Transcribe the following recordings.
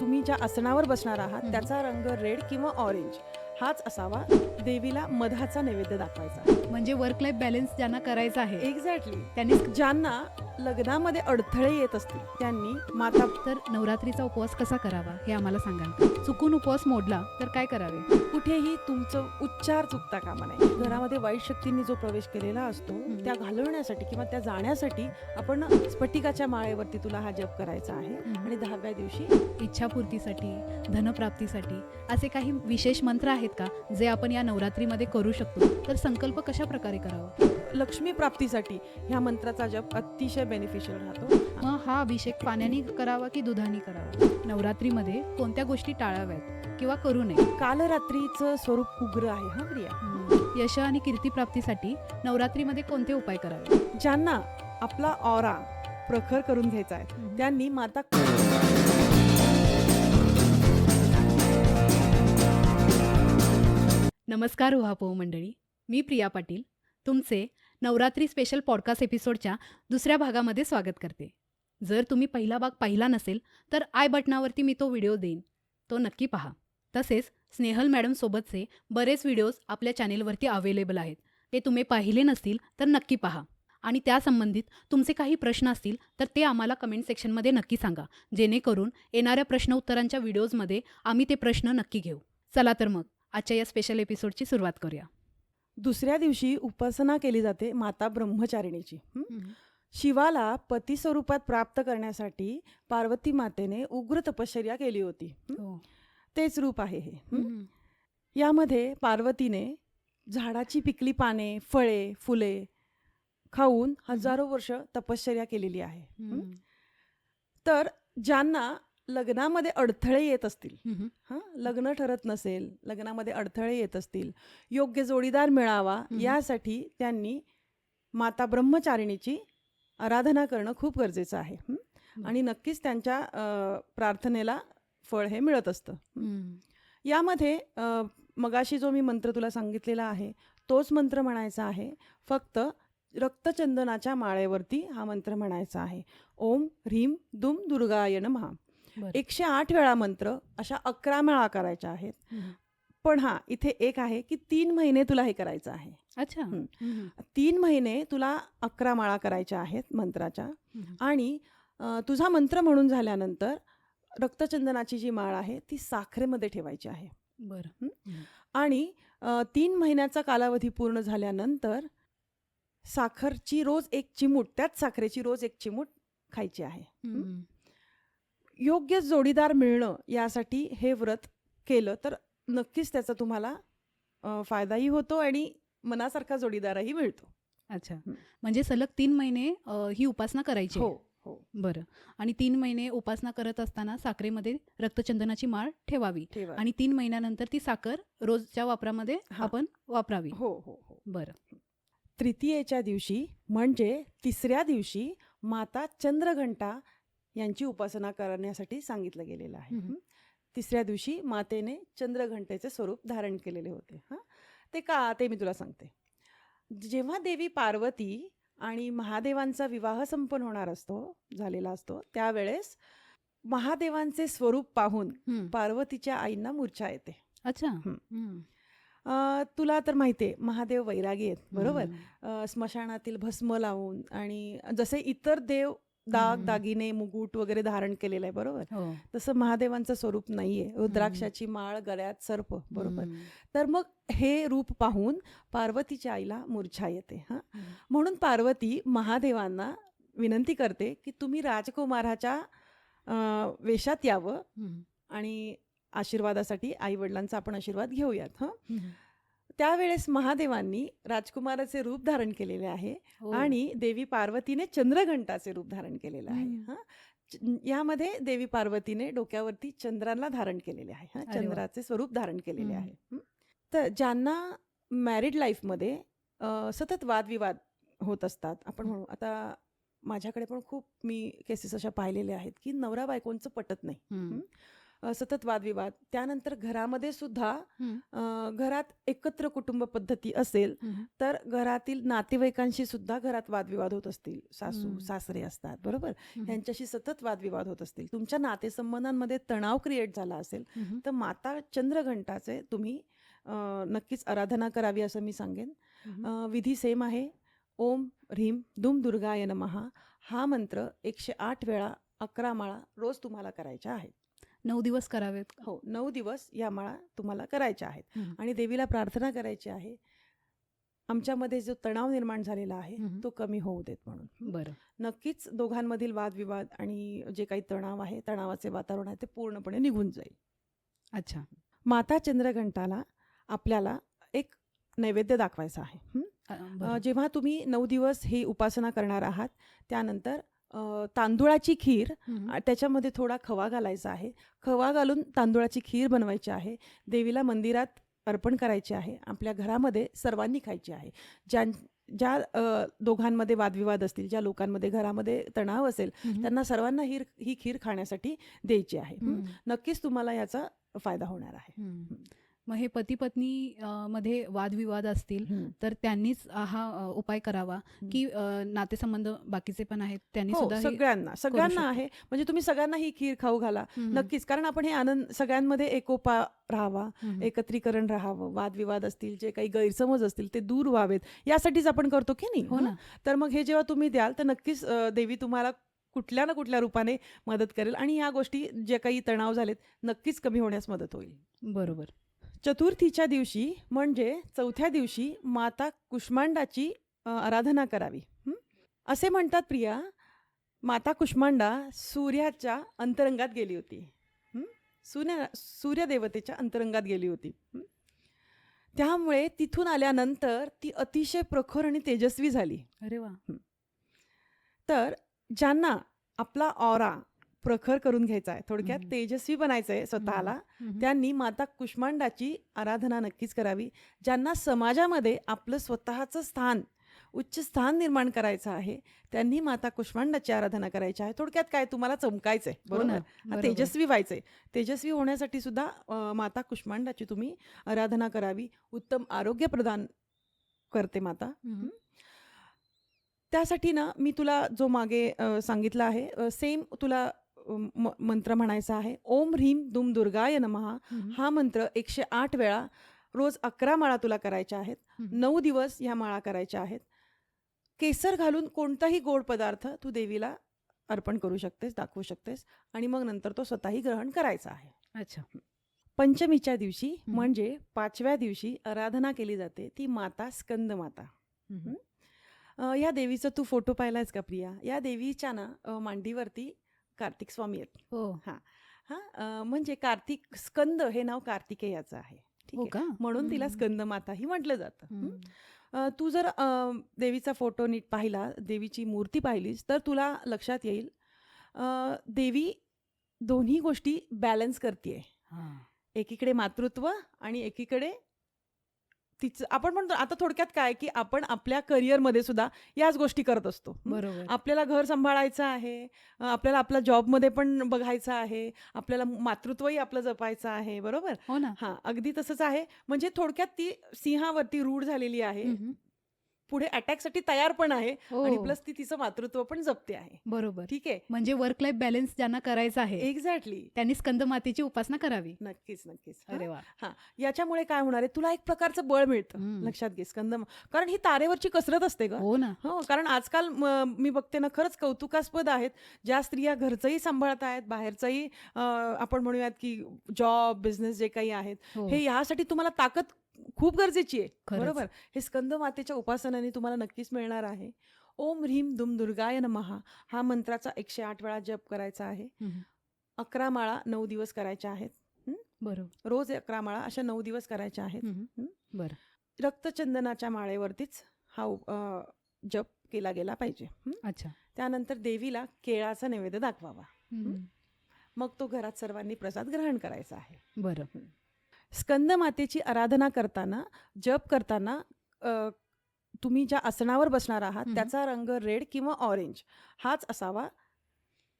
तुम्ही ज्या आसनावर बसणार आहात. त्याचा रंग रेड किंवा ऑरेंज हाच असावा देवीला मधाचा नैवेद्य दाखवायचा. म्हणजे वर्क लाईफ बॅलन्स ज्यांना करायचा आहे. एक्झॅक्टली त्यांनी ज्यांना लग्नामध्ये अडथळे येत असतील त्यांनी माता तर नवरात्रीचा उपवास कसा करावा हे आम्हाला सांगाल? चुकून उपवास मोडला तर काय करावे? कुठेही तुमचं उच्चार चुकता कामा नये. घरामध्ये वाईट शक्तींनी जो प्रवेश केलेला असतो. त्या घालवण्यासाठी किंवा त्या जाण्यासाठी आपण स्फटिकाच्या माळेवरती तुला हा जप करायचा आहे. आणि दहाव्या दिवशी इच्छापूर्तीसाठी धनप्राप्तीसाठी असे काही विशेष मंत्र आहेत का? जे आपण या नवरात्रीमध्ये करू शकतो. तर संकल्प कशा प्रकारे करावा? लक्ष्मी प्राप्तीसाठी ह्या मंत्राचा जप अतिशय बेनिफिशियल राहतो. मग हा अभिषेक पाण्याने करावा की दुधाने करावा? नवरात्रीमध्ये कोणत्या गोष्टी टाळाव्यात किंवा करू नये? कालरात्रीचं स्वरूप उग्र आहे हा प्रिया? यश आणि कीर्तीप्राप्तीसाठी नवरात्रीमध्ये कोणते उपाय करावे? ज्यांना आपला ऑरा प्रखर करून घ्यायचा आहे त्यांनी माता नमस्कार उहापोह मंडळी मी प्रिया पाटील तुमचे नवरात्री स्पेशल पॉडकास्ट एपिसोडच्या दुसऱ्या भागामध्ये स्वागत करते. जर तुम्ही पहिला भाग पाहिला नसेल तर आय बटनावरती मी तो व्हिडिओ देईन. तो नक्की पहा. तसेच स्नेहल मॅडमसोबतचे बरेच व्हिडिओज आपल्या चॅनेलवरती अवेलेबल आहेत. ते तुम्ही पाहिले नसतील तर नक्की पहा. आणि त्यासंबंधित तुमचे काही प्रश्न असतील तर ते आम्हाला कमेंट सेक्शनमध्ये नक्की सांगा. जेणेकरून येणाऱ्या प्रश्न उत्तरांच्या व्हिडिओजमध्ये आम्ही ते प्रश्न नक्की घेऊ. चला तर मग. आजच्या या स्पेशल एपिसोडची सुरुवात करूया. दुसऱ्या दिवशी उपासना केली जाते माता ब्रह्मचारिणीची? शिवाला पती स्वरूपात प्राप्त करण्यासाठी पार्वती मातेने उग्र तपश्चर्या केली होती. हं? तेच रूप आहे हे? यामध्ये पार्वतीने झाडाची पिकली पाने फळे फुले खाऊन हजारो वर्ष तपश्चर्या केलेली आहे? तर ज्यांना लग्नामध्ये अडथळे येत असतील. हां लग्न ठरत नसेल लग्नामध्ये अडथळे येत असतील योग्य जोडीदार मिळावा. यासाठी त्यांनी माता ब्रह्मचारिणीची आराधना करणं खूप गरजेचं आहे. आणि नक्कीच त्यांच्या प्रार्थनेला फळ हे मिळत असतं. यामध्ये मगाशी जो मी मंत्र तुला सांगितलेला आहे तोच मंत्र म्हणायचा आहे. फक्त रक्तचंदनाच्या माळेवरती हा मंत्र म्हणायचा आहे. ओम ह्रीम दुम दुर्गाय नमः. बरं. एकशे आठ वेळा मंत्र अशा अकरा मेळा करायच्या आहेत. पण हा इथे एक आहे की तीन महिने तुला हे करायचं आहे. अच्छा. तीन महिने तुला अकरा माळा करायच्या आहेत मंत्राच्या. आणि तुझा मंत्र म्हणून झाल्यानंतर रक्तचंदनाची जी माळ आहे ती साखरेमध्ये ठेवायची आहे. बरं. आणि तीन महिन्याचा कालावधी पूर्ण झाल्यानंतर साखरची रोज एक चिमूट त्याच साखरेची रोज एक चिमूट खायची आहे. योग्य जोडीदार मिळणं यासाठी हे व्रत केलं तर नक्कीच त्याचा तुम्हाला फायदाही होतो आणि मनासारखा जोडीदारही मिळतो. अच्छा. म्हणजे सलग तीन महिने ही उपासना करायची. हो हो. बरं. आणि तीन महिने उपासना करत असताना साखरेमध्ये रक्तचंदनाची माळ ठेवावी ठेवा आणि तीन महिन्यानंतर ती साखर रोजच्या वापरामध्ये. आपण वापरावी. हो हो हो. बरं. तृतीयेच्या दिवशी म्हणजे तिसऱ्या दिवशी माता चंद्रघंटा यांची उपासना करण्यासाठी सांगितलं गेलेलं आहे? तिसऱ्या दिवशी मातेने चंद्रघंटेचे स्वरूप धारण केलेले होते. हां? ते का ते मी तुला सांगते. जेव्हा देवी पार्वती आणि महादेवांचा विवाह संपन्न होणार असतो झालेला असतो त्यावेळेस महादेवांचे स्वरूप पाहून. पार्वतीच्या आईंना मूर्छा येते. अच्छा. तुला तर माहिती आहे महादेव वैरागी आहेत बरोबर? स्मशानातील भस्म लावून आणि जसे इतर देव दाग. दागिने मुकुट वगैरे धारण केलेलं आहे बरोबर हो तसं महादेवांचं स्वरूप नाहीये रुद्राक्षाची माळ गळ्यात सर्प बरोबर. तर मग हे रूप पाहून पार्वतीच्या आईला मूर्छा येते हा. म्हणून पार्वती महादेवांना विनंती करते की तुम्ही राजकुमाराच्या वेशात यावं. आणि आशीर्वादासाठी आई वडिलांचा आपण आशीर्वाद घेऊयात हं. त्यावेळेस महादेवांनी राजकुमाराचे रूप धारण केलेले आहे हो. आणि देवी पार्वतीने चंद्रघंटाचे रूप धारण केलेलं आहे हम्म. हा च- यामध्ये देवी पार्वतीने डोक्यावरती चंद्राला धारण केलेले आहे हा अरे वा. चंद्राचे स्वरूप धारण केलेले हम्म. आहे हं. तर ज्यांना मॅरिड लाईफमध्ये अ, सतत वादविवाद होत असतात आपण म्हणू आता माझ्याकडे पण खूप मी केसेस अशा पाहिलेल्या आहेत की नवरा बायकोंचं पटत नाही. सतत वादविवाद. त्यानंतर घरामध्ये सुद्धा घरात एकत्र कुटुंब पद्धती असेल. तर घरातील नातेवाईकांशी सुद्धा घरात वादविवाद होत असतील. सासू. सासरे असतात बरोबर. ह्यांच्याशी सतत वादविवाद होत असतील. तुमच्या नातेसंबंधांमध्ये तणाव क्रिएट झाला असेल. तर माता चंद्रघंटाचे तुम्ही नक्कीच आराधना करावी असं मी सांगेन. विधी सेम आहे. ओम ह्रीम दुम दुर्गाय नमहा हा मंत्र एकशे आठ वेळा अकरा माळा रोज तुम्हाला करायच्या आहेत नऊ दिवस करावेत? हो नऊ दिवस या माळा तुम्हाला करायच्या आहेत. आणि देवीला प्रार्थना करायची आहे आमच्यामध्ये जो तणाव निर्माण झालेला आहे. तो कमी होऊ देत म्हणून. बरं नक्कीच दोघांमधील वादविवाद आणि जे काही तणाव आहे तणावाचे वातावरण आहे ते पूर्णपणे निघून जाईल अच्छा माता चंद्रघंटाला आपल्याला एक नैवेद्य दाखवायचा आहे. जेव्हा तुम्ही नऊ दिवस ही उपासना करणार आहात त्यानंतर तांदूळाची खीर त्याच्यामध्ये थोडा खवा घालायचा आहे. खवा घालून तांदूळाची खीर बनवायची आहे. देवीला मंदिरात अर्पण करायची आहे. आपल्या घरामध्ये सर्वांनी खायची आहे. ज्यां ज्या दोघांमध्ये वादविवाद असतील ज्या लोकांमध्ये घरामध्ये तणाव असेल. त्यांना सर्वांना ही ही खीर खाण्यासाठी द्यायची आहे. नक्कीच तुम्हाला याचा फायदा होणार आहे. मग हे पती पत्नी मध्ये वादविवाद असतील. तर त्यांनीच हा उपाय करावा. की नातेसंबंध बाकीचे पण आहेत त्यांनी हो सुद्धा सगळ्यांना सगळ्यांना. आहे म्हणजे तुम्ही सगळ्यांना ही खीर खाऊ घाला. नक्कीच कारण आपण हे आनंद सगळ्यांमध्ये एकोपा राहावा. एकत्रीकरण राहावं वादविवाद असतील जे काही गैरसमज असतील ते दूर व्हावेत यासाठीच आपण करतो की नाही हो? ना तर मग हे जेव्हा तुम्ही द्याल तर नक्कीच देवी तुम्हाला कुठल्या ना कुठल्या रूपाने मदत करेल आणि ह्या गोष्टी जे काही तणाव झालेत नक्कीच कमी होण्यास मदत होईल बरोबर चतुर्थीच्या दिवशी म्हणजे चौथ्या दिवशी माता कुष्मांडाची आराधना करावी? असे म्हणतात प्रिया माता कुष्मांडा सूर्याच्या अंतरंगात गेली होती? सूर्य सूर्यदेवतेच्या अंतरंगात गेली होती? त्यामुळे तिथून आल्यानंतर ती अतिशय प्रखर आणि तेजस्वी झाली अरे वा तर ज्यांना ऑरा ऑरा प्रखर करून घ्यायचा आहे. थोडक्यात. तेजस्वी बनायचं आहे स्वतःला. त्यांनी माता कुष्मांडाची आराधना नक्कीच करावी. ज्यांना समाजामध्ये आपलं स्वतःचं स्थान उच्च स्थान निर्माण करायचं आहे त्यांनी माता कुष्मांडाची आराधना करायची आहे. थोडक्यात काय? तुम्हाला चमकायचंय. हो बरोबर. तेजस्वी व्हायचंय. तेजस्वी होण्यासाठी सुद्धा माता कुष्मांडाची तुम्ही आराधना करावी. उत्तम आरोग्य प्रदान करते माता. त्यासाठी ना मी तुला जो मागे सांगितलं आहे सेम तुला म- मंत्र म्हणायचा आहे. ओम ह्रीम दुम दुर्गाय नमहा हं. मंत्र एकशे आठ वेळा रोज अकरा माळा तुला करायच्या आहेत. नऊ दिवस ह्या माळा करायच्या आहेत. केसर घालून कोणताही गोड पदार्थ तू देवीला अर्पण करू शकतेस दाखवू शकतेस आणि मग नंतर तो स्वतःही ग्रहण करायचा आहे. अच्छा. पंचमीच्या दिवशी. म्हणजे पाचव्या दिवशी आराधना केली जाते ती माता स्कंद माता. या देवीचा तू फोटो पाहिलायस का प्रिया? या देवीच्या ना मांडीवरती कार्तिक स्वामी आहेत हो हा म्हणजे कार्तिक स्कंद हे नाव कार्तिकेयाचं आहे ठीक हो आहे म्हणून तिला हं. स्कंद माता ही म्हटलं जातं हं? हं. तू जर देवीचा फोटो नीट पाहिला देवीची मूर्ती पाहिलीस तर तुला लक्षात येईल देवी दोन्ही गोष्टी बॅलन्स करते हां. एकीकडे मातृत्व आणि एकीकडे तिचं आपण म्हणतो आता थोडक्यात काय की आपण आपल्या करिअरमध्ये सुद्धा याच गोष्टी करत असतो? बरोबर. आपल्याला घर सांभाळायचं आहे आपल्याला आपल्या जॉबमध्ये पण बघायचं आहे आपल्याला मातृत्वही आपलं जपायचं आहे बरोबर? हो ना. हां अगदी तसंच आहे. म्हणजे थोडक्यात ती सिंहावरती रूढ झालेली आहे. पुढे अटॅकसाठी तयार पण आहे हो. आणि प्लस ती तिचं मातृत्व पण जपते आहे. बरोबर. ठीक आहे? म्हणजे वर्क लाईफ बॅलन्स ज्यांना करायचा आहे एक्झॅक्टली त्यांनी स्कंद मातेची उपासना करावी. नक्कीच नक्कीच. अरे हां. वा याच्यामुळे काय होणार आहे? तुला एक प्रकारचं बळ मिळतं हं. लक्षात घे स्कंद कारण ही तारेवरची कसरत असते ग. हो ना. हो कारण आजकाल म- मी बघते ना खरंच कौतुकास्पद आहेत. ज्या स्त्रिया घरचंही सांभाळत आहेत बाहेरचंही अ, आपण म्हणूयात की जॉब बिझनेस जे काही आहेत हो. हे यासाठी तुम्हाला ताकद खूप गरजेची आहे. बरोबर? हे स्कंद मातेच्या उपासनाने तुम्हाला नक्कीच मिळणार आहे. ओम ह्रीम दुम दुर्गाय नमहा. हा मंत्राचा एकशे आठ वेळा जप करायचा आहे. अकरा माळा नऊ दिवस करायच्या आहेत. बरोबर. रोज अकरा माळा अशा नऊ दिवस करायच्या आहेत? बरं. रक्तचंदनाच्या माळेवरतीच हा जप केला गेला पाहिजे? अच्छा. त्यानंतर देवीला केळाचा नैवेद्य दाखवावा. मग तो घरात सर्वांनी प्रसाद ग्रहण करायचा आहे. बरं. स्कंद मातेची आराधना करताना जप करताना अ, तुम्ही ज्या आसनावर बसणार आहात हं. त्याचा रंग रेड किंवा ऑरेंज हाच असावा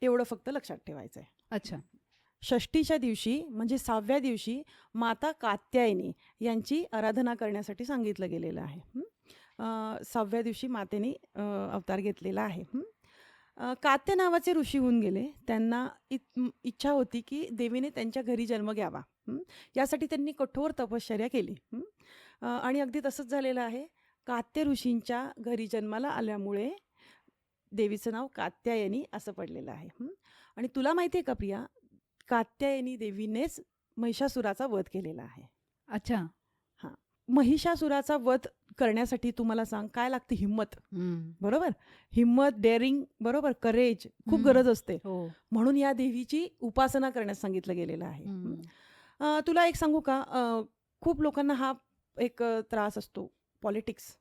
एवढं फक्त लक्षात ठेवायचं आहे अच्छा षष्टीच्या दिवशी म्हणजे सहाव्या दिवशी माता कात्यायनी यांची आराधना करण्यासाठी सांगितलं गेलेलं आहे हं? अ, सहाव्या दिवशी मातेने अ, अवतार घेतलेला आहे हं? अ, कात्य नावाचे ऋषी होऊन गेले. त्यांना इत इच्छा होती की देवीने त्यांच्या घरी जन्म घ्यावा. हं? यासाठी त्यांनी कठोर तपश्चर्या केली. हं? अ, आणि अगदी तसंच झालेलं आहे. कात्य ऋषींच्या घरी जन्माला आल्यामुळे देवीचं नाव कात्यायनी असं पडलेलं आहे. हं? आणि तुला माहिती आहे का प्रिया? कात्यायनी देवीनेच महिषासुराचा वध केलेला आहे. अच्छा. महिषासुराचा वध करण्यासाठी तुम्हाला सांग काय लागते हिंमत. बरोबर? हिंमत डेअरिंग बरोबर? करेज खूप. गरज असते. हो. म्हणून या देवीची उपासना करण्यास सांगितलं गेलेलं आहे. तुला एक सांगू का? खूप लोकांना हा एक त्रास असतो पॉलिटिक्स.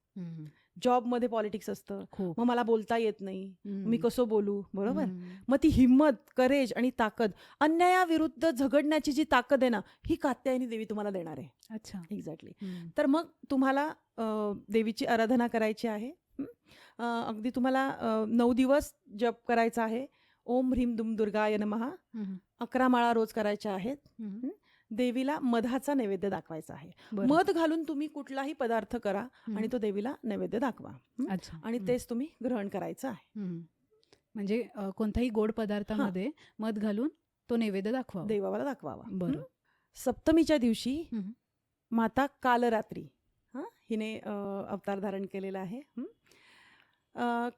जॉबमध्ये पॉलिटिक्स असतं. मग मला बोलता येत नाही. मी. कसं बोलू? बरोबर. मग ती हिंमत करेज आणि ताकद अन्यायाविरुद्ध झगडण्याची जी ताकद आहे ना ही कात्यायनी देवी तुम्हाला देणार आहे. अच्छा. एक्झॅक्टली. तर मग तुम्हाला देवीची आराधना करायची आहे. अगदी तुम्हाला नऊ दिवस जप करायचा आहे. ओम ह्रीम दुम दुर्गाय नमहा. अकरा माळा रोज करायच्या आहेत. देवीला मधाचा नैवेद्य दाखवायचा आहे. मध घालून तुम्ही कुठलाही पदार्थ करा. आणि तो देवीला नैवेद्य दाखवा आणि. तेच तुम्ही ग्रहण करायचं आहे. म्हणजे कोणत्याही गोड पदार्थामध्ये मध घालून तो नैवेद्य दाखवा देवाला दाखवावा बरं? सप्तमीच्या दिवशी. माता कालरात्री हां हिने अवतार धारण केलेला आहे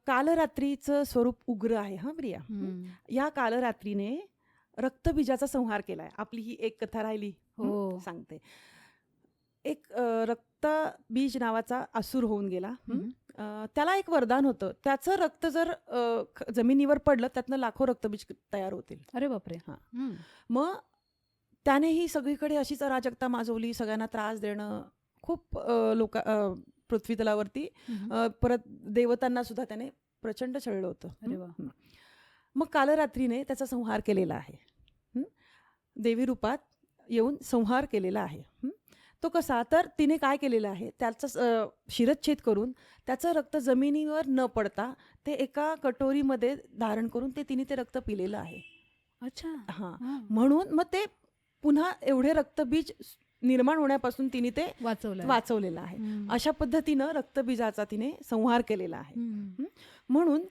कालरात्रीचं स्वरूप उग्र आहे हां प्रिया. या कालरात्रीने रक्तबीजाचा संहार केलाय. आपली ही एक कथा राहिली. हं? हो. सांगते. एक रक्तबीज नावाचा असुर होऊन गेला. हं? त्याला एक वरदान होतं. त्याचं रक्त जर जमिनीवर पडलं त्यातनं लाखो रक्तबीज तयार होतील. अरे बापरे. हा. मग त्यानेही सगळीकडे अशीच अराजकता माजवली. सगळ्यांना त्रास देणं. खूप लोक पृथ्वीतलावरती परत देवतांना सुद्धा त्याने प्रचंड छळलं होतं. मग कालरात्रीने त्याचा संहार केलेला आहे? देवी रूपात येऊन संहार केलेला आहे? तो कसा? तर तिने काय केलेलं आहे? त्याचा शिरच्छेद करून त्याचं रक्त जमिनीवर न पडता ते एका कटोरीमध्ये धारण करून ते तिने ते रक्त पिलेलं आहे. अच्छा. हां. हा. म्हणून मग ते पुन्हा एवढे रक्तबीज निर्माण होण्यापासून तिने ते वाचवलंय वाचवलेलं आहे. अशा पद्धतीनं रक्तबीजाचा तिने संहार केलेला आहे. म्हणून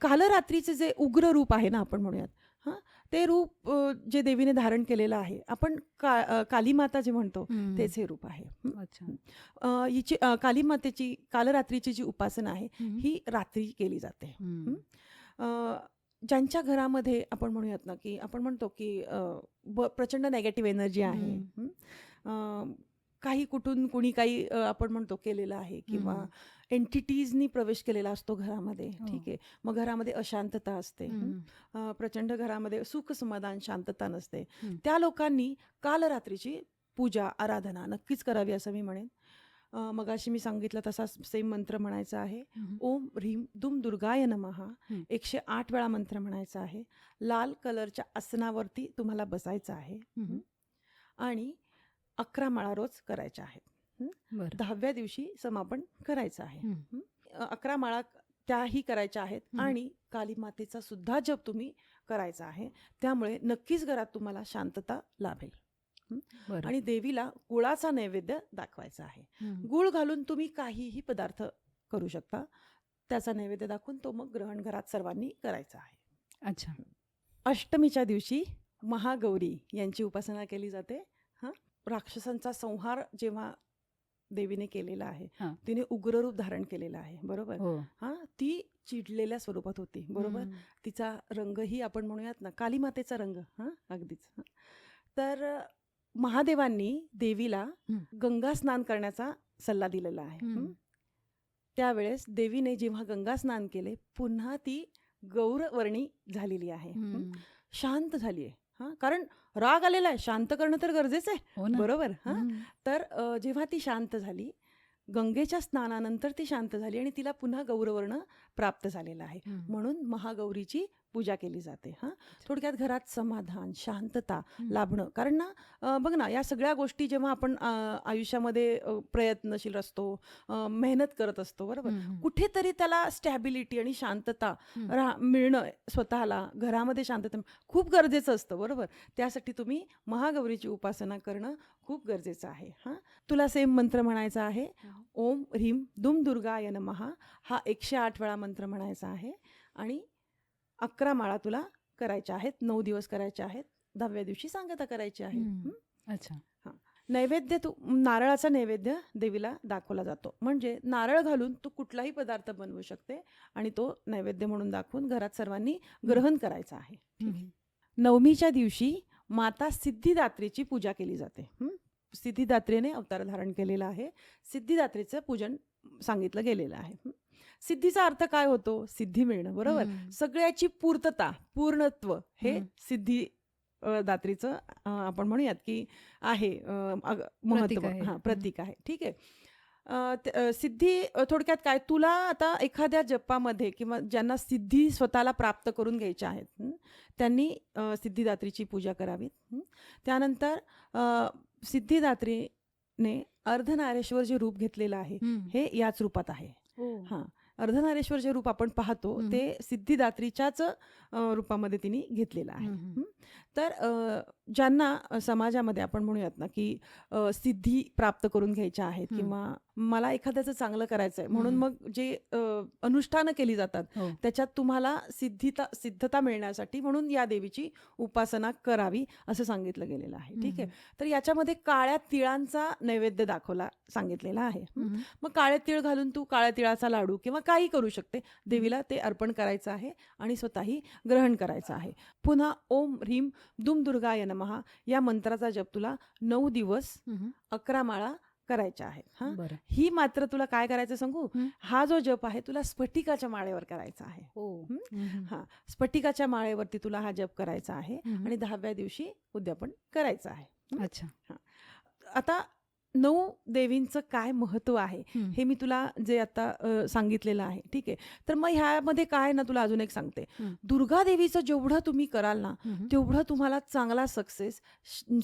कालरात्रीचे जे उग्र रूप आहे ना आपण म्हणूयात हां ते रूप जे देवीने धारण केलेलं आहे आपण का कालीमाता जे म्हणतो. तेच हे रूप आहे. अच्छा. हिची कालीमातेची कालरात्रीची जी उपासना आहे. ही रात्री केली जाते. ज्यांच्या घरामध्ये आपण म्हणूयात ना की आपण म्हणतो की प्रचंड नेगेटिव्ह एनर्जी आहे. काही कुठून कुणी काही आपण म्हणतो केलेलं आहे किंवा. एंटिटीजनी प्रवेश केलेला असतो घरामध्ये हो. ठीक आहे मग घरामध्ये अशांतता असते प्रचंड घरामध्ये सुख समाधान शांतता नसते. त्या लोकांनी कालरात्रीची पूजा आराधना नक्कीच करावी असं मी म्हणेन मगाशी मी सांगितलं तसा सेम मंत्र म्हणायचा आहे. ओम ह्रीम दुम दुर्गाय नमहा. एकशे आठ वेळा मंत्र म्हणायचा आहे लाल कलरच्या आसनावरती तुम्हाला बसायचं आहे. आणि अकरा माळा रोज करायच्या आहेत. दहाव्या दिवशी समापन करायचं आहे. अकरा माळा त्याही करायच्या आहेत. आणि काली मातेचा सुद्धा जप तुम्ही करायचा आहे. त्यामुळे नक्कीच घरात तुम्हाला शांतता लाभेल. आणि देवीला गुळाचा नैवेद्य दाखवायचा आहे. गुळ घालून तुम्ही काहीही पदार्थ करू शकता. त्याचा नैवेद्य दाखवून तो मग ग्रहण घरात सर्वांनी करायचा आहे. अच्छा. अष्टमीच्या दिवशी महागौरी यांची उपासना केली जाते. राक्षसांचा संहार जेव्हा देवीने केलेला आहे हां. तिने उग्र रूप धारण केलेलं आहे बरोबर हो हां ती चिडलेल्या स्वरूपात होती बरोबर. तिचा रंगही आपण म्हणूयात ना कालीमातेचा रंग हां अगदीच हं. तर महादेवांनी देवीला हं. गंगा स्नान करण्याचा सल्ला दिलेला आहे हं. हं. त्यावेळेस देवीने जेव्हा गंगा स्नान केले पुन्हा ती गौरवर्णी झालेली आहे हं. शांत झाली आहे हां कारण राग आलेला आहे. शांत करणं तर गरजेचं आहे. हो ना. बरोबर हां. तर अ, जेव्हा ती शांत झाली गंगेच्या स्नानानंतर ती शांत झाली आणि तिला पुन्हा गौरवर्ण प्राप्त झालेला आहे. हम्म. म्हणून महागौरीची पूजा केली जाते हां थोडक्यात घरात समाधान शांतता. लाभणं कारण ना बघ ना या सगळ्या गोष्टी जेव्हा आपण आयुष्यामध्ये प्रयत्नशील असतो मेहनत करत असतो बरोबर. कुठेतरी त्याला स्टॅबिलिटी आणि शांतता हं. रा मिळणं स्वतःला घरामध्ये शांतता खूप गरजेचं असतं बरोबर त्यासाठी तुम्ही महागौरीची उपासना करणं खूप गरजेचं आहे हां तुला सेम मंत्र म्हणायचा आहे हं. ओम ह्रीम दुम दुर्गाय नमहा हा एकशे आठ वेळा मंत्र म्हणायचा आहे आणि अकरा माळा तुला करायच्या आहेत नऊ दिवस करायच्या आहेत दहाव्या दिवशी सांगता करायची आहे. हं? अच्छा नैवेद्य तू नारळाचा नैवेद्य देवीला दाखवला जातो म्हणजे नारळ घालून तू कुठलाही पदार्थ बनवू शकते आणि तो नैवेद्य म्हणून दाखवून घरात सर्वांनी ग्रहण करायचा आहे. नवमीच्या दिवशी माता सिद्धिदात्रीची पूजा केली जाते? सिद्धिदात्रीने अवतार धारण केलेला आहे सिद्धिदात्रीचं पूजन सांगितलं गेलेलं आहे? सिद्धीचा अर्थ काय होतो सिद्धी मिळणं बरोबर. सगळ्याची पूर्तता पूर्णत्व हे. सिद्धी दात्रीचं आपण म्हणूयात की आहे आहे. हां. प्रतीक आहे ठीक आहे सिद्धी थोडक्यात काय तुला आता एखाद्या जपामध्ये किंवा ज्यांना सिद्धी स्वतःला प्राप्त करून घ्यायच्या आहेत त्यांनी सिद्धिदात्रीची पूजा करावी. त्यानंतर सिद्धिदात्रीने अर्धनारेश्वर जे रूप घेतलेलं आहे हं. याच रूपात आहे हो. हां अर्धनारेश्वर जे रूप आपण पाहतो. ते सिद्धिदात्रीच्याच रूपामध्ये तिने घेतलेलं आहे. तर ज्यांना समाजामध्ये आपण म्हणूयात ना की सिद्धी प्राप्त करून घ्यायच्या आहेत. किंवा मला एखाद्याचं चांगलं करायचं आहे म्हणून. मग जे अनुष्ठानं केली जातात हो. त्याच्यात तुम्हाला सिद्धिता सिद्धता मिळण्यासाठी म्हणून या देवीची उपासना करावी असं सांगितलं गेलेलं आहे ठीक आहे. तर याच्यामध्ये काळ्या तिळांचा नैवेद्य दाखवला सांगितलेला आहे. मग काळे तीळ घालून तू काळ्या तिळाचा लाडू किंवा काही करू शकते देवीला ते अर्पण करायचं आहे आणि स्वतःही ग्रहण करायचं आहे पुन्हा ओम ह्रीम दुम दुर्गाय नमहा या मंत्राचा जप तुला नऊ दिवस. अकरा माळा करायच्या आहेत हां? ही मात्र तुला काय करायचं सांगू? हं. जो जप आहे तुला स्फटिकाच्या माळेवर करायचा आहे. हो. हं? स्फटिकाच्या माळेवरती तुला हा जप करायचा आहे. आणि दहाव्या दिवशी उद्यापन करायचं आहे. हं? अच्छा. आता नऊ देवींचं काय महत्त्व आहे हं. मी तुला जे आता सांगितलेलं आहे ठीक आहे तर मग ह्यामध्ये काय ना तुला अजून एक सांगते. दुर्गा देवीचं जेवढं तुम्ही कराल ना. तेवढं तुम्हाला चांगला सक्सेस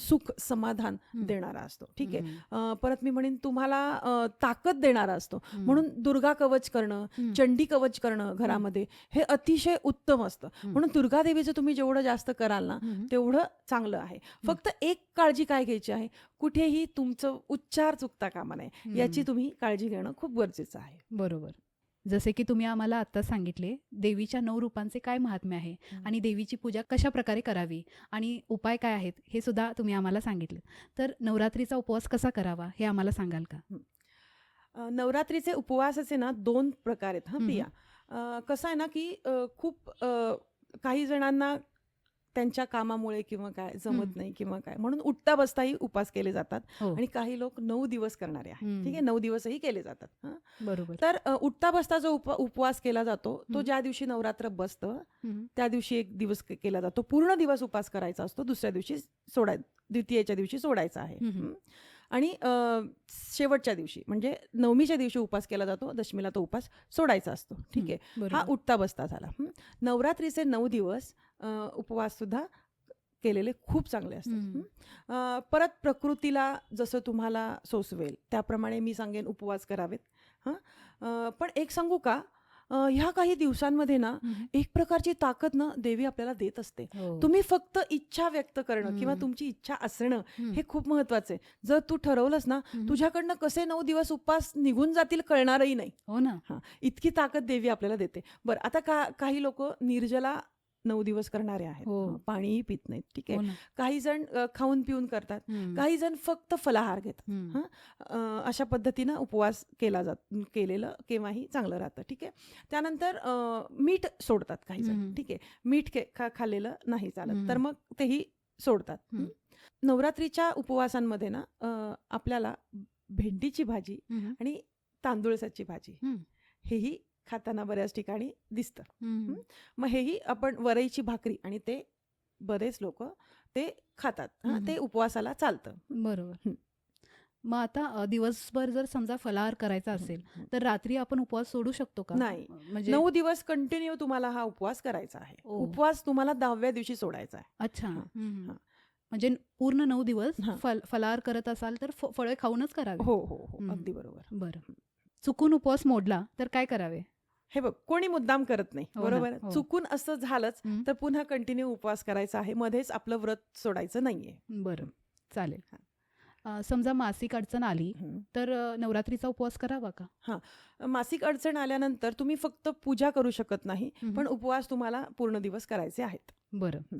सुख समाधान. देणारा असतो ठीक आहे परत मी म्हणेन तुम्हाला ताकद देणारा असतो. म्हणून दुर्गा कवच करणं. चंडी कवच करणं घरामध्ये हे अतिशय उत्तम असतं. म्हणून दुर्गा देवीचं तुम्ही जेवढं जास्त कराल ना. तेवढं चांगलं आहे फक्त एक काळजी काय घ्यायची आहे कुठेही तुमचं उच्चार चुकता कामा नये. याची. तुम्ही काळजी घेणं खूप गरजेचं आहे. बरोबर. जसे की तुम्ही आम्हाला आता सांगितले देवीच्या नऊ रूपांचे काय महात्म्य आहे. आणि देवीची पूजा कशा प्रकारे करावी आणि उपाय काय आहेत हे सुद्धा तुम्ही आम्हाला सांगितले. तर नवरात्रीचा उपवास कसा करावा हे आम्हाला सांगाल का? नवरात्रीचे उपवासाचे ना दोन प्रकार आहेत हा. प्रिया. कसं आहे ना की खूप काही जणांना त्यांच्या कामामुळे किंवा काय जमत. नाही किंवा काय म्हणून उठता बसताही उपास केले जातात हो आणि काही लोक नऊ दिवस करणारे आहेत. ठीक आहे नऊ दिवसही केले जातात. बरोबर तर उठता बसता जो उप उपवास केला जातो तो. ज्या दिवशी नवरात्र बसतं. त्या दिवशी एक दिवस केला जातो पूर्ण दिवस उपास करायचा असतो दुसऱ्या दिवशी सोडाय द्वितीयेच्या दिवशी सोडायचा आहे. आणि शेवटच्या दिवशी म्हणजे नवमीच्या दिवशी उपास केला जातो दशमीला तो उपास सोडायचा असतो. ठीक आहे. हा उठता बसता झाला. नवरात्रीचे नऊ दिवस उपवास सुद्धा केलेले खूप चांगले असतात. परत प्रकृतीला जसं तुम्हाला सोसवेल त्याप्रमाणे मी सांगेन उपवास करावेत. हां. पण एक सांगू का? अ, ह्या काही दिवसांमध्ये ना हं. एक प्रकारची ताकद ना देवी आपल्याला देत असते हो. तुम्ही फक्त इच्छा व्यक्त करणं किंवा हं. तुमची इच्छा असणं हं. हे खूप महत्वाचं आहे जर तू ठरवलंस ना हं. तुझ्याकडनं कसे नऊ दिवस उपवास निघून जातील कळणारही नाही हो ना हां इतकी ताकद देवी आपल्याला देते बरं आता का काही लोक निर्जला नऊ दिवस करणारे आहेत हो. पाणीही पित नाहीत ठीक आहे हो काही जण खाऊन पिऊन करतात. काही जण फक्त फलाहार घेतात अशा पद्धतीनं उपवास केला जात केलेलं केव्हाही चांगलं राहतं ठीक आहे त्यानंतर मीठ सोडतात काही जण. ठीक आहे मीठ खाल्लेलं नाही चालत. तर मग तेही सोडतात? नवरात्रीच्या उपवासांमध्ये ना आपल्याला भेंडीची भाजी. आणि तांदूळसाची भाजी. हेही खाताना बऱ्याच ठिकाणी दिसतं. मग हेही आपण वरईची भाकरी आणि ते बरेच लोक ते खातात. ते उपवासाला चालतं बरोबर. मग आता दिवसभर जर समजा फलाहार करायचा असेल. तर रात्री आपण उपवास सोडू शकतो का नाही. म्हणजे नऊ दिवस कंटिन्यू तुम्हाला हा उपवास करायचा आहे. उपवास तुम्हाला दहाव्या दिवशी सोडायचा आहे अच्छा. म्हणजे पूर्ण नऊ दिवस. फल फलाहार करत असाल तर फळे खाऊनच करावे हो हो हं. अगदी बरोबर बरं चुकून उपवास मोडला तर काय करावे हे बघ कोणी मुद्दाम करत नाही हो ना, बरोबर हो. चुकून असं झालंच हं. तर पुन्हा कंटिन्यू उपवास करायचा आहे मध्येच आपलं व्रत सोडायचं नाहीये बरं चालेल हां. अ, समजा मासिक अडचण आली हं. तर अ, नवरात्रीचा उपवास करावा का मासिक अडचण आल्यानंतर तुम्ही फक्त पूजा करू शकत नाही हं. पण उपवास तुम्हाला पूर्ण दिवस करायचे आहेत बरं हं.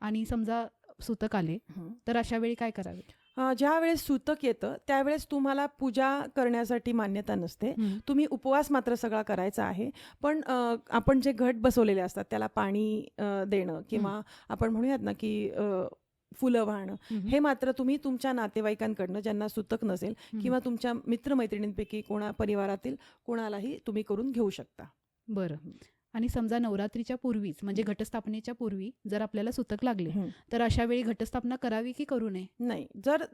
आणि समजा सुतक आले तर अशा वेळी काय करावे ज्या वेळेस सूतक येतं त्यावेळेस तुम्हाला पूजा करण्यासाठी मान्यता नसते. तुम्ही उपवास मात्र सगळा करायचा आहे. पण आपण जे घट बसवलेले असतात त्याला पाणी देणं किंवा आपण म्हणूयात ना की फुलं वाहणं हं. मात्र तुम्ही तुमच्या नातेवाईकांकडनं ज्यांना सुतक नसेल. किंवा तुमच्या मित्रमैत्रिणींपैकी कोणा परिवारातील कोणालाही तुम्ही करून घेऊ शकता. बरं. आणि समजा नवरात्रीच्या पूर्वीच म्हणजे घटस्थापनेच्या पूर्वी जर आपल्याला सुतक लागले. तर अशा वेळी घटस्थापना करावी की करू नये? नाही. जर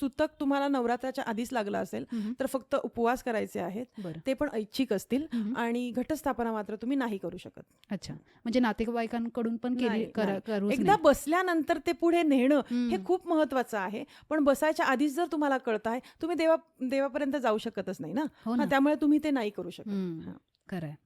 सुतक तुम्हाला नवरात्राच्या आधीच लागलं असेल तर फक्त उपवास करायचे आहेत. ते पण ऐच्छिक असतील. आणि घटस्थापना मात्र तुम्ही नाही करू शकत. अच्छा. म्हणजे नातेवाईकांकडून पण करा- एकदा. बसल्यानंतर ते पुढे नेणं हं. खूप महत्वाचं आहे. पण बसायच्या आधीच जर तुम्हाला कळत आहे तुम्ही देवा देवापर्यंत जाऊ शकतच नाही ना? हो त्यामुळे तुम्ही ते नाही करू शकत. खरं आहे.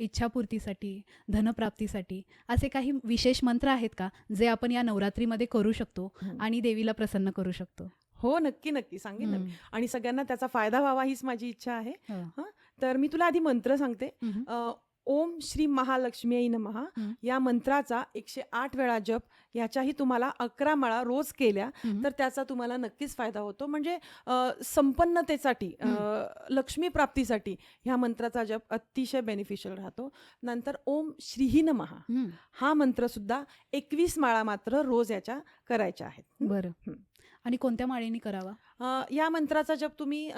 इच्छापूर्तीसाठी धनप्राप्तीसाठी असे काही विशेष मंत्र आहेत का जे आपण या नवरात्रीमध्ये करू शकतो. आणि देवीला प्रसन्न करू शकतो? हो नक्की नक्की. सांगेन मी. आणि सगळ्यांना त्याचा फायदा व्हावा हीच माझी इच्छा आहे. हो. तर मी तुला आधी मंत्र सांगते. ओम श्री महालक्ष्मी नमहा. या मंत्राचा एकशे आठ वेळा जप याच्याही तुम्हाला अकरा माळा रोज केल्या. तर त्याचा तुम्हाला नक्कीच फायदा होतो. म्हणजे संपन्नतेसाठी लक्ष्मी प्राप्तीसाठी ह्या मंत्राचा जप अतिशय बेनिफिशियल राहतो. नंतर ओम श्रीही नमहा हं. मंत्र सुद्धा एकवीस माळा मात्र रोज याच्या करायच्या आहेत. बरं. आणि कोणत्या माळेने करावा? या मंत्राचा जप तुम्ही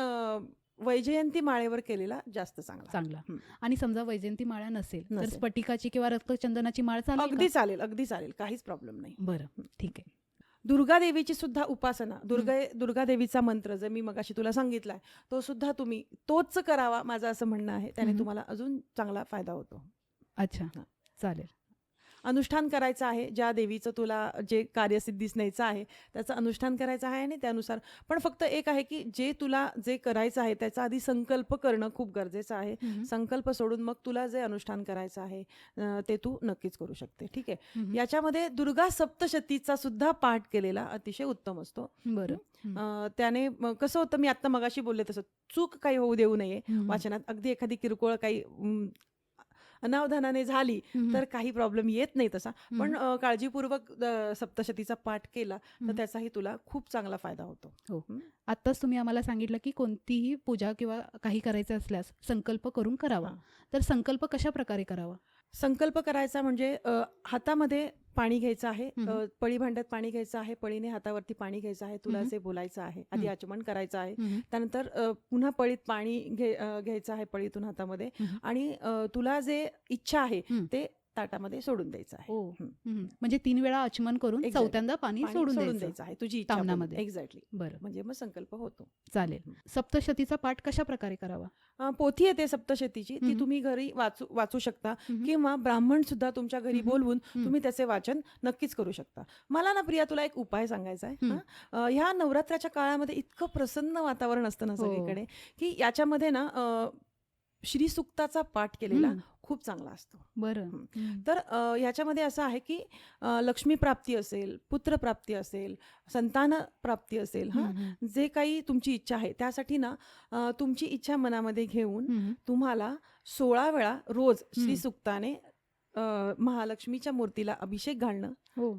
वैजयंती माळेवर केलेला जास्त चांगला चांगला हं. आणि समजा वैजयंती माळा नसेल तर नसेल. स्फटिकाची किंवा रक्तचंदनाची माळ चालेल अगदी? चालेल अगदी चालेल काहीच प्रॉब्लेम नाही बरं ठीक आहे दुर्गा देवीची सुद्धा उपासना दुर्गा दुर्गा देवीचा मंत्र जर मी मगाशी तुला सांगितलाय तो सुद्धा तुम्ही तोच करावा माझं असं म्हणणं आहे त्याने. तुम्हाला अजून चांगला फायदा होतो अच्छा हां. चालेल अनुष्ठान करायचं आहे ज्या देवीचं तुला जे कार्यसिद्धीस न्यायचं आहे त्याचं अनुष्ठान करायचं आहे आणि त्यानुसार. पण फक्त एक आहे की जे तुला जे करायचं आहे त्याचा आधी संकल्प करणं खूप गरजेचं आहे. संकल्प सोडून मग तुला जे अनुष्ठान करायचं आहे ते तू नक्कीच करू शकते. ठीक आहे. याच्यामध्ये दुर्गा सप्तशतीचा सुद्धा पाठ केलेला अतिशय उत्तम असतो. बरं. त्याने कसं होतं मी आता मगाशी बोलले तसं चूक काही होऊ देऊ नये. वाचनात अगदी एखादी किरकोळ काही अनावधानाने झाली हं. तर काही प्रॉब्लेम येत नाही तसा हं. पण काळजीपूर्वक सप्तशतीचा पाठ केला तर हं. त्याचाही तुला खूप चांगला फायदा होतो आत्ताच तुम्ही आम्हाला सांगितलं की कोणतीही पूजा किंवा काही करायचं असल्यास संकल्प करून करावा हां. तर संकल्प कशा प्रकारे करावा संकल्प करायचा म्हणजे हातामध्ये पाणी घ्यायचं आहे पळी भांड्यात पाणी घ्यायचं आहे पळीने हातावरती पाणी घ्यायचं आहे तुला. जे बोलायचं आहे आधी. आचमन करायचं आहे. त्यानंतर पुन्हा पळीत पाणी घे घ्यायचं आहे पळीतून हातामध्ये. आणि तुला जे इच्छा आहे. ते ताटामध्ये सोडून द्यायचं आहे हं. म्हणजे तीन वेळा आचमन करून. चौथ्यांदा पाणी सोडून द्यायचं आहे तुझी इच्छा तामणामध्ये. एक्झॅक्टली बरं म्हणजे मग संकल्प होतो चालेल. सप्तशतीचा पाठ कशा प्रकारे करावा पोथी येते सप्तशतीची ती. तुम्ही घरी वाचू वाचू शकता. किंवा ब्राह्मण सुद्धा तुमच्या घरी. बोलवून. तुम्ही त्याचे वाचन नक्कीच करू शकता मला ना प्रिया तुला एक उपाय सांगायचा आहे ह्या नवरात्राच्या काळामध्ये इतकं प्रसन्न वातावरण असतं ना हो. सगळीकडे की याच्यामध्ये ना श्रीसुक्ताचा पाठ केलेला. खूप चांगला असतो बरं. तर अ, ह्याच्यामध्ये असं आहे की लक्ष्मी प्राप्ती असेल पुत्र प्राप्ती असेल संतान प्राप्ती असेल हा. जे काही तुमची इच्छा आहे त्यासाठी ना तुमची इच्छा मनामध्ये घेऊन. तुम्हाला सोळा वेळा रोज. श्रीसुक्ताने महालक्ष्मीच्या मूर्तीला अभिषेक घालणं. हो.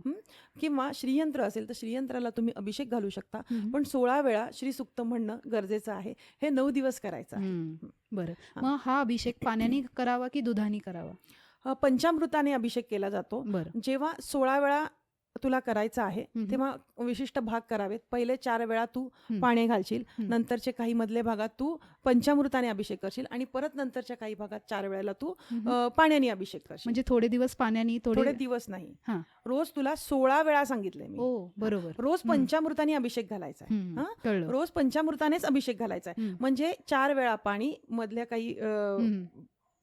किंवा श्रीयंत्र असेल तर श्रीयंत्राला तुम्ही अभिषेक घालू शकता. पण सोळा वेळा श्रीसुक्त म्हणणं गरजेचं आहे. हे नऊ दिवस करायचं आहे. बरं. हां. मग हा अभिषेक पाण्याने करावा की दुधाने करावा? अ, पंचामृताने अभिषेक केला जातो. बरं. जेव्हा सोळा वेळा तुला करायचं आहे. तेव्हा विशिष्ट भाग करावेत. पहिले चार वेळा तू. पाणी घालशील. नंतरचे काही मधले भागात तू पंचामृताने अभिषेक करशील आणि परत नंतरच्या काही भागात चार वेळेला तू पाण्याने अभिषेक करशील. म्हणजे थोडे दिवस पाण्याने थोडे दिवस नाही. हा. रोज तुला सोळा वेळा सांगितलंय मी. बरोबर. रोज. पंचामृताने अभिषेक घालायचा आहे. रोज पंचामृतानेच अभिषेक घालायचा आहे. म्हणजे चार वेळा पाणी मधल्या काही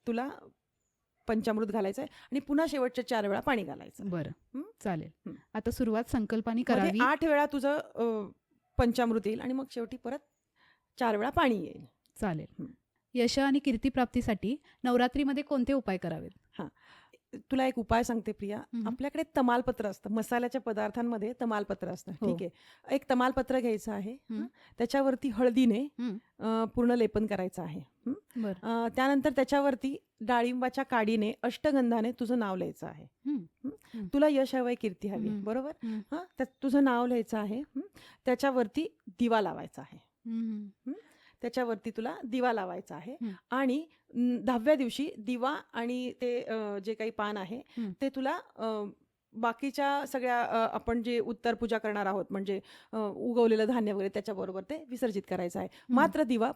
तुला पंचामृत घालायचं आहे आणि पुन्हा शेवटच्या चार वेळा पाणी घालायचं. बरं. चालेल. आता सुरुवात संकल्पाने करावी आठ वेळा तुझं पंचामृत येईल आणि मग शेवटी परत चार वेळा पाणी येईल चालेल. यश आणि कीर्तीप्राप्तीसाठी नवरात्रीमध्ये कोणते उपाय करावेत तुला एक उपाय सांगते प्रिया. आपल्याकडे तमालपत्र असतं मसाल्याच्या पदार्थांमध्ये तमालपत्र असतं हो. ठीक आहे एक तमालपत्र घ्यायचं आहे? त्याच्यावरती हळदीने पूर्ण लेपन करायचं आहे त्यानंतर त्याच्यावरती डाळिंबाच्या काडीने अष्टगंधाने तुझं नाव लिहायचं आहे. तुला यश हवंय कीर्ती हवी. बरोबर हं. तुझं नाव लिहायचं आहे? त्याच्यावरती दिवा लावायचा आहे. त्याच्यावरती तुला दिवा लावायचा आहे. आणि दहाव्या दिवशी दिवा आणि ते जे काही पान आहे. ते तुला बाकीच्या सगळ्या आपण जे उत्तर पूजा करणार आहोत म्हणजे उगवलेलं धान्य वगैरे त्याच्याबरोबर ते विसर्जित करायचं आहे. मात्र दिवा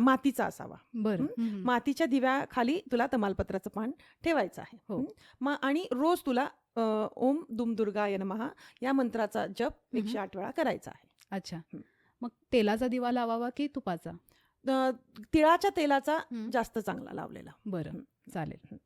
मातीचा असावा. बरं. मातीच्या दिव्याखाली तुला तमालपत्राचं पान ठेवायचं आहे. हो. आणि रोज तुला ओम दुम दुर्गाय नमः या मंत्राचा जप एकशे आठ वेळा करायचा आहे. अच्छा. मग तेलाचा दिवा लावावा की तुपाचा तिळाच्या तेलाचा. जास्त चांगला लावलेला बरं. चालेल.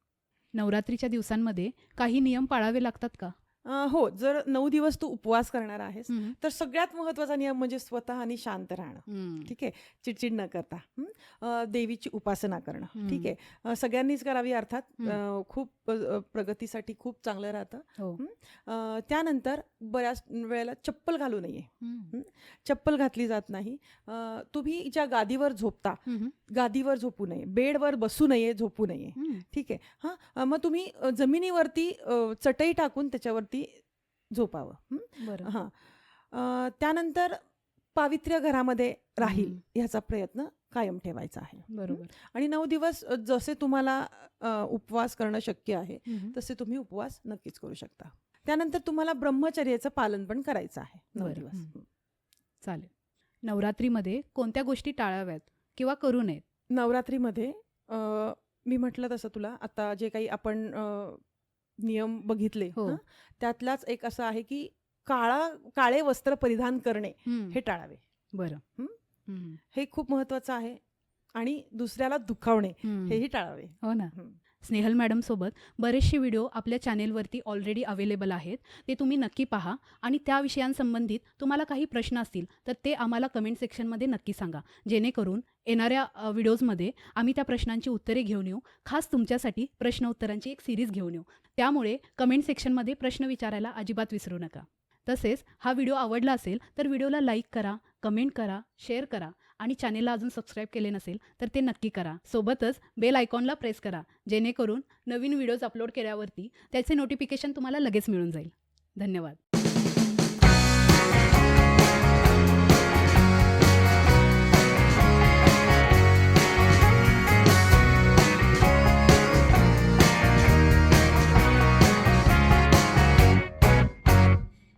नवरात्रीच्या दिवसांमध्ये काही नियम पाळावे लागतात का हो जर नऊ दिवस तू उपवास करणार आहेस. तर सगळ्यात महत्त्वाचा नियम म्हणजे स्वतःनी शांत राहणं. ठीक आहे? चिडचिड न करता. देवीची उपासना करणं. ठीक आहे? सगळ्यांनीच करावी अर्थात खूप प्रगतीसाठी खूप चांगलं राहतं. हो. त्यानंतर बऱ्याच वेळेला चप्पल घालू नये. चप्पल घातली जात नाही. तुम्ही ज्या गादीवर झोपता. गादीवर झोपू नये. बेडवर बसू नये झोपू नये. ठीक आहे? हां? मग तुम्ही जमिनीवरती चटई टाकून त्याच्यावरती झोपावं हं? हां त्यानंतर पावित्र्य घरामध्ये राहील. ह्याचा प्रयत्न कायम ठेवायचा आहे बरोबर आणि नऊ दिवस जसे तुम्हाला उपवास करणं शक्य आहे. तसे तुम्ही उपवास नक्कीच करू शकता त्यानंतर तुम्हाला ब्रह्मचर्याचं पालन पण करायचं आहे नऊ. दिवस. चालेल नवरात्रीमध्ये कोणत्या गोष्टी टाळाव्यात किंवा करू नयेत नवरात्रीमध्ये मी म्हटलं तसं तुला आता जे काही आपण नियम बघितले हो. त्यातलाच एक असं आहे की काळा काळे वस्त्र परिधान करणे. हे टाळावे बरं हं? हम्म. हे खूप महत्वाचं आहे आणि दुसऱ्याला दुखावणे. हेही टाळावे हो ना. स्नेहल मॅडमसोबत बरेचसे व्हिडिओ आपल्या चॅनेलवरती ऑलरेडी अवेलेबल आहेत. ते तुम्ही नक्की पहा आणि त्या विषयांसंबंधित तुम्हाला काही प्रश्न असतील तर ते आम्हाला कमेंट सेक्शनमध्ये नक्की सांगा. जेणेकरून येणाऱ्या व्हिडिओजमध्ये आम्ही त्या प्रश्नांची उत्तरे घेऊन येऊ. खास तुमच्यासाठी प्रश्न उत्तरांची एक सिरीज घेऊन येऊ. त्यामुळे कमेंट सेक्शनमध्ये प्रश्न विचारायला अजिबात विसरू नका. तसेच हा व्हिडिओ आवडला असेल तर व्हिडिओला लाईक करा कमेंट करा शेअर करा आणि चॅनेलला अजून सबस्क्राईब केले नसेल तर ते नक्की करा. सोबतच बेल आयकॉनला प्रेस करा जेणेकरून नवीन व्हिडिओज अपलोड केल्यावरती त्याचे नोटिफिकेशन तुम्हाला लगेच मिळून जाईल. धन्यवाद.